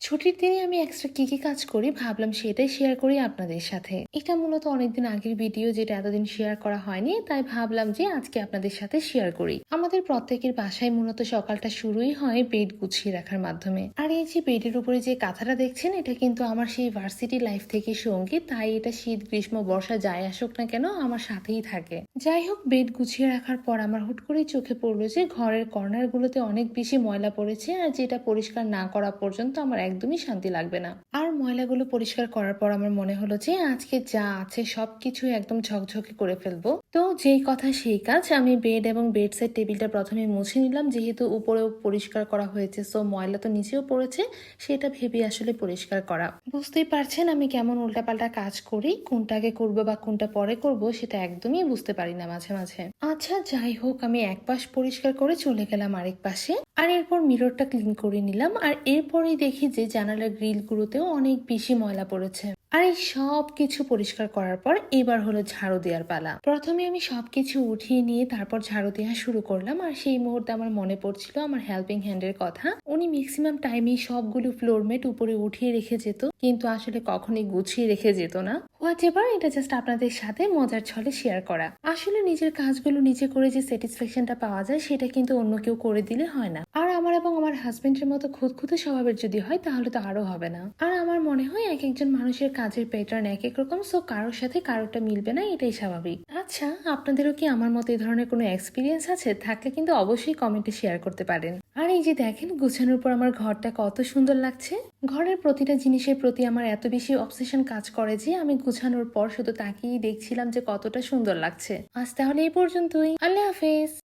ছুটির দিনে আমি এক্সট্রা কি কি কাজ করি ভাবলাম সেটাই শেয়ার করি আপনাদের সাথে। এটা মূলত অনেকদিন আগের ভিডিও যেটা এতদিন শেয়ার করা হয়নি, তাই ভাবলাম যে আজকে আপনাদের সাথে শেয়ার করি। আমাদের প্রত্যেকের বাসায় মূলত সকালটা শুরুই হয় বেড গুছিয়ে রাখার মাধ্যমে। আর এই যে বেডের উপরে যে কাঁথাটা দেখছেন, এটা কিন্তু আমার সেই ভার্সিটি লাইফ থেকে সঙ্গী, তাই এটা শীত, গ্রীষ্ম, বর্ষা যাই আসুক না কেন আমার সাথেই থাকে। যাই হোক বেড গুছিয়ে রাখার পর আমার হুট করেই চোখে পড়ল যে ঘরের কর্নার গুলোতে অনেক বেশি ময়লা পড়েছে আর যেটা পরিষ্কার না করা পর্যন্ত আমার একদমই শান্তি লাগবে না। আর ময়লাগুলো পরিষ্কার করার পর আমার মনে হলো যে আজকে যা আছে সবকিছু একদম ঝকঝকে করে ফেলব। তো যেই কথা সেই কাজ আমি বেড এবং বেড সেট টেবিলটা প্রথমে মুছে নিলাম, যেহেতু উপরেও পরিষ্কার করা হয়েছে সো ময়লা তো নিচেও পড়েছে, সেটা ভেবে আসলে পরিষ্কার করা। বুঝতেই পারছেন আমি কেমন উল্টাপাল্টা কাজ করি কোনটা আগে করব বা কোনটা পরে করব, সেটা একদমই বুঝতে পারি না মাঝে মাঝে। আচ্ছা যাই হোক, আমি এক পাশ পরিষ্কার করে চলে গেলাম আরেক পাশে। আর এরপর মিররটা ক্লিন করে নিলাম। আর এরপরেই দেখি যে জানালার গ্রিলগুলোতেও অনেক বেশি ময়লা পড়েছে। আর এই সব কিছু পরিষ্কার করার পর এবার হলো ঝাড়ু দেওয়ার পালা। প্রথমে আমি সবকিছু উঠিয়ে নিয়ে তারপর ঝাড়ু দেওয়া শুরু করলাম আর সেই মুহূর্তে আমার মনে পড়ছিল আমার হেল্পিং হ্যান্ডের কথা। উনি ম্যাক্সিমাম টাইমে সবগুলো ফ্লোরমেট উপরে উঠিয়ে রেখে যেত, কিন্তু আসলে কখনোই গুছিয়ে রেখে যেত না। হোয়াট এভার এটা জাস্ট আপনাদের সাথে মজার ছলে শেয়ার করা। আসলে নিজের কাজগুলো নিজে করে যে স্যাটিসফ্যাকশনটা পাওয়া যায়, সেটা কিন্তু অন্য কেউ করে দিলে হয় না। আমার হাজবেন্ডের মতো খুঁতখুঁতে স্বভাবের যদি হয়, তাহলে তো আরও হবে না। আর আমার মনে হয় এক একজন মানুষের কাজের প্যাটার্ন এক এক রকম সো কারোর সাথে কারোরটা মিলবে না, এটাই স্বাভাবিক। আচ্ছা আপনাদেরও কি আমার মতো এই ধরনের কোনো এক্সপিরিয়েন্স আছে? থাকলে কিন্তু অবশ্যই কমেন্টে শেয়ার করতে পারেন। আর এই যে দেখেন, গুছানোর পর আমার ঘরটা কত সুন্দর লাগছে। ঘরের প্রতিটা জিনিসের প্রতি আমার এত বেশি অবসেশন কাজ করে যে, আমি গুছানোর পর শুধু তাকিয়েই দেখছিলাম যে কতটা সুন্দর লাগছে। আজ তাহলে এই পর্যন্তই। আল্লাহ হাফেজ।